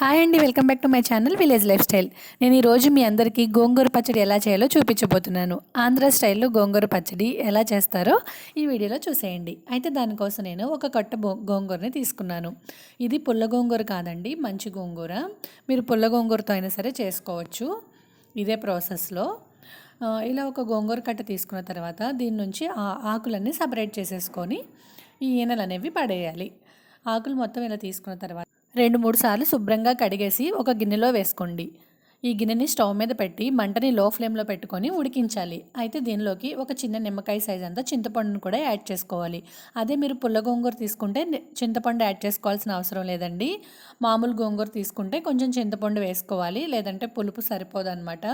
Hi అండి welcome back to my channel village lifestyle. నేను ఈరోజు మీ అందరికీ గోంగూర పచ్చడి ఎలా చేయాలో చూపించబోతున్నాను. ఆంధ్ర స్టైల్లో గోంగూర పచ్చడి ఎలా చేస్తారో ఈ వీడియోలో చూసేయండి. అయితే దానికోసం నేను ఒక కట్ట గోంగూరని తీసుకున్నాను. ఇది పుల్ల గోంగూర కాదండి మంచి గోంగూర. మీరు పుల్ల గోంగూరతో అయినా సరే చేసుకోవచ్చు ఇదే ప్రాసెస్లో. ఇలా ఒక గోంగూర కట్ట తీసుకున్న తర్వాత దీని నుంచి ఆ ఆకులన్నీ సపరేట్ చేసేసుకొని ఈ ఈనెలు అనేవి పడేయాలి. ఆకులు మొత్తం ఇలా తీసుకున్న తర్వాత రెండు మూడు సార్లు శుభ్రంగా కడిగేసి ఒక గిన్నెలో వేసుకోండి. ఈ గిన్నెని స్టవ్ మీద పెట్టి మంటని లో ఫ్లేమ్లో పెట్టుకొని ఉడికించాలి. అయితే దీనిలోకి ఒక చిన్న నిమ్మకాయ సైజ్ అంతా చింతపండును కూడా యాడ్ చేసుకోవాలి. అదే మీరు పుల్ల గోంగూర తీసుకుంటే చింతపండు యాడ్ చేసుకోవాల్సిన అవసరం లేదండి. మామూలు గోంగూర తీసుకుంటే కొంచెం చింతపండు వేసుకోవాలి లేదంటే పులుపు సరిపోదన్నమాట.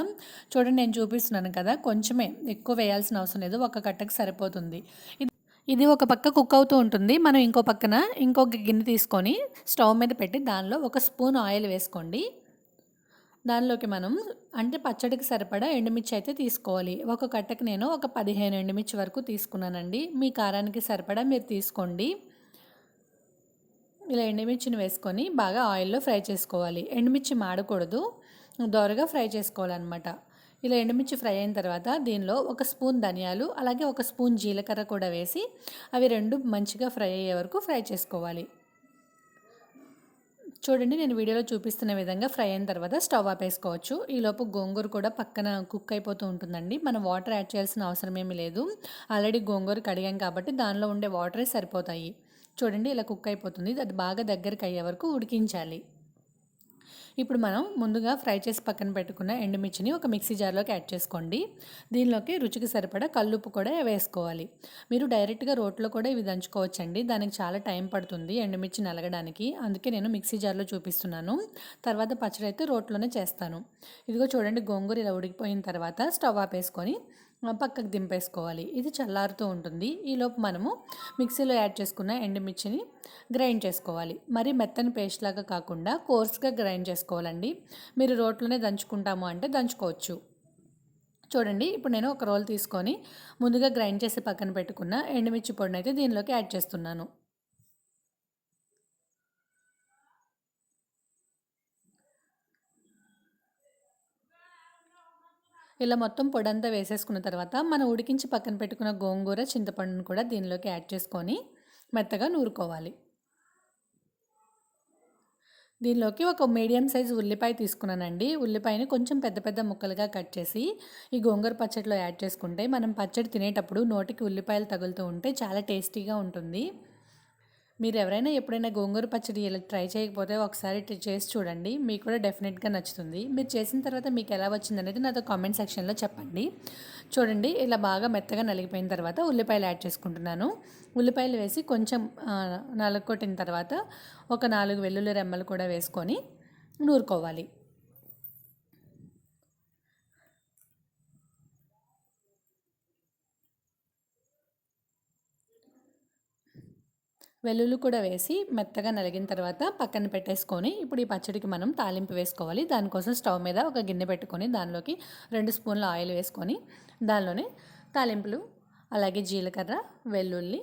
చూడండి నేను చూపిస్తున్నాను కదా కొంచెమే ఎక్కువ వేయాల్సిన అవసరం లేదు ఒక కట్టకు సరిపోతుంది. ఇది ఒక పక్క కుక్ అవుతూ ఉంటుంది. మనం ఇంకో పక్కన ఇంకొక గిన్నె తీసుకొని స్టవ్ మీద పెట్టి దానిలో ఒక స్పూన్ ఆయిల్ వేసుకోండి. దానిలోకి మనం అంటే పచ్చడికి సరిపడా ఎండుమిర్చి అయితే తీసుకోవాలి. ఒక కట్టకి నేను ఒక పదిహేను ఎండుమిర్చి వరకు తీసుకున్నానండి. మీ కారానికి సరిపడా మీరు తీసుకోండి. ఇలా ఎండుమిర్చిని వేసుకొని బాగా ఆయిల్లో ఫ్రై చేసుకోవాలి. ఎండుమిర్చి మాడకూడదు. దోరగా ఫ్రై చేసుకోవాలన్నమాట. ఇలా ఎండుమిర్చి ఫ్రై అయిన తర్వాత దీనిలో ఒక స్పూన్ ధనియాలు అలాగే ఒక స్పూన్ జీలకర్ర కూడా వేసి అవి రెండు మంచిగా ఫ్రై అయ్యే వరకు ఫ్రై చేసుకోవాలి. చూడండి నేను వీడియోలో చూపిస్తున్న విధంగా ఫ్రై అయిన తర్వాత స్టవ్ ఆపేసుకోవచ్చు. ఈలోపు గోంగూర కూడా పక్కన కుక్ అయిపోతూ ఉంటుందండి. మనం వాటర్ యాడ్ చేయాల్సిన అవసరం ఏమీ లేదు. ఆల్రెడీ గోంగూర కడిగాం కాబట్టి దానిలో ఉండే వాటరే సరిపోతాయి. చూడండి ఇలా కుక్ అయిపోతుంది. అది బాగా దగ్గరికి అయ్యే వరకు ఉడికించాలి. ఇప్పుడు మనం ముందుగా ఫ్రై చేసి పక్కన పెట్టుకున్న ఎండుమిర్చిని ఒక మిక్సీ జార్లోకి యాడ్ చేసుకోండి. దీనిలోకి రుచికి సరిపడా కల్లుప్పు కూడా వేసుకోవాలి. మీరు డైరెక్ట్గా రోట్లో కూడా ఇవి దంచుకోవచ్చండి. దానికి చాలా టైం పడుతుంది ఎండుమిర్చి నలగడానికి. అందుకే నేను మిక్సీ జార్లో చూపిస్తున్నాను. తర్వాత పచ్చడి అయితే రోట్లోనే చేస్తాను. ఇదిగో చూడండి గోంగూర ఇలా ఉడికిపోయిన తర్వాత స్టవ్ ఆపేసుకొని పక్కకు దింపేసుకోవాలి. ఇది చల్లారుతూ ఉంటుంది. ఈలోపు మనము మిక్సీలో యాడ్ చేసుకున్న ఎండుమిర్చిని గ్రైండ్ చేసుకోవాలి. మరి మెత్తని పేస్ట్ లాగా కాకుండా కోర్స్గా గ్రైండ్ చేసుకోవాలండి. మీరు రోట్లోనే దంచుకుంటాము అంటే దంచుకోవచ్చు. చూడండి ఇప్పుడు నేను ఒక రోల్ తీసుకొని ముందుగా గ్రైండ్ చేసి పక్కన పెట్టుకున్న ఎండుమిర్చి పొడిని అయితే దీనిలోకి యాడ్ చేస్తున్నాను. ఇలా మొత్తం పొడంతా వేసేసుకున్న తర్వాత మనం ఉడికించి పక్కన పెట్టుకున్న గోంగూర చింతపండును కూడా దీనిలోకి యాడ్ చేసుకొని మెత్తగా నూరుకోవాలి. దీనిలోకి ఒక మీడియం సైజు ఉల్లిపాయ తీసుకున్నానండి. ఉల్లిపాయని కొంచెం పెద్ద పెద్ద ముక్కలుగా కట్ చేసి ఈ గోంగూర పచ్చడిలో యాడ్ చేసుకుంటే మనం పచ్చడి తినేటప్పుడు నోటికి ఉల్లిపాయలు తగులుతూ ఉంటే చాలా టేస్టీగా ఉంటుంది. మీరు ఎవరైనా ఎప్పుడైనా గోంగూర పచ్చడి ఇలా ట్రై చేయకపోతే ఒకసారి చేసి చూడండి. మీకు కూడా డెఫినెట్గా నచ్చుతుంది. మీరు చేసిన తర్వాత మీకు ఎలా వచ్చింది అనేది నాతో కామెంట్ సెక్షన్లో చెప్పండి. చూడండి ఇలా బాగా మెత్తగా నలిగిపోయిన తర్వాత ఉల్లిపాయలు యాడ్ చేసుకుంటున్నాను. ఉల్లిపాయలు వేసి కొంచెం నలగొట్టిన తర్వాత ఒక నాలుగు వెల్లుల్లి రెమ్మలు కూడా వేసుకొని నూరుకోవాలి. వెల్లుల్లి కూడా వేసి మెత్తగా నలిగిన తర్వాత పక్కన పెట్టేసుకొని ఇప్పుడు ఈ పచ్చడికి మనం తాలింపు వేసుకోవాలి. దానికోసం స్టవ్ మీద ఒక గిన్నె పెట్టుకొని దానిలోకి రెండు స్పూన్ల ఆయిల్ వేసుకొని దానిలోనే తాలింపులు అలాగే జీలకర్ర వెల్లుల్లి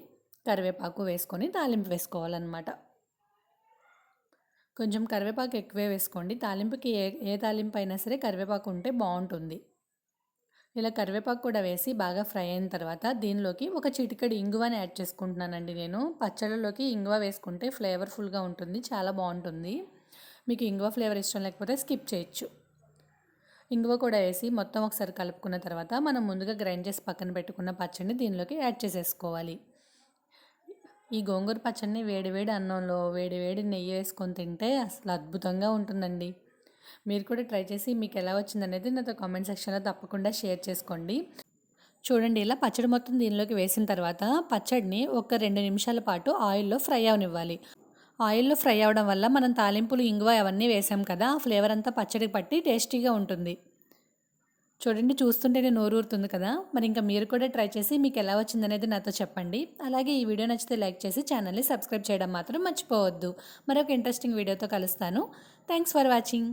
కరివేపాకు వేసుకొని తాలింపు వేసుకోవాలన్నమాట. కొంచెం కరివేపాకు ఎక్కువే వేసుకోండి. తాలింపుకి ఏ ఏ తాలింపు అయినా సరే కరివేపాకు ఉంటే బాగుంటుంది. ఇలా కరివేపాకు కూడా వేసి బాగా ఫ్రై అయిన తర్వాత దీనిలోకి ఒక చిటికడి ఇంగువని యాడ్ చేసుకుంటున్నానండి నేను. పచ్చళ్ళలోకి ఇంగువ వేసుకుంటే ఫ్లేవర్ఫుల్గా ఉంటుంది చాలా బాగుంటుంది. మీకు ఇంగువ ఫ్లేవర్ ఇష్టం లేకపోతే స్కిప్ చేయొచ్చు. ఇంగువ కూడా వేసి మొత్తం ఒకసారి కలుపుకున్న తర్వాత మనం ముందుగా గ్రైండ్ చేసి పక్కన పెట్టుకున్న పచ్చడిని దీనిలోకి యాడ్ చేసేసుకోవాలి. ఈ గోంగూర పచ్చడిని వేడివేడి అన్నంలో వేడివేడి నెయ్యి వేసుకొని తింటే అసలు అద్భుతంగా ఉంటుందండి. మీరు కూడా ట్రై చేసి మీకు ఎలా వచ్చిందనేది నాతో కామెంట్ సెక్షన్లో తప్పకుండా షేర్ చేసుకోండి. చూడండి ఇలా పచ్చడి మొత్తం దీనిలోకి వేసిన తర్వాత పచ్చడిని ఒక రెండు నిమిషాల పాటు ఆయిల్లో ఫ్రై అవనివ్వాలి. ఆయిల్లో ఫ్రై అవ్వడం వల్ల మనం తాలింపులు ఇంగువ అవన్నీ వేసాం కదా ఆ ఫ్లేవర్ అంతా పచ్చడి పట్టి టేస్టీగా ఉంటుంది. చూడండి చూస్తుంటేనే నోరూరుతుంది కదా. మరి ఇంకా మీరు కూడా ట్రై చేసి మీకు ఎలా వచ్చిందనేది నాతో చెప్పండి. అలాగే ఈ వీడియో నచ్చితే లైక్ చేసి ఛానల్ని సబ్స్క్రైబ్ చేయడం మాత్రం మర్చిపోవద్దు. మరొక ఇంట్రెస్టింగ్ వీడియోతో కలుస్తాను. Thanks for watching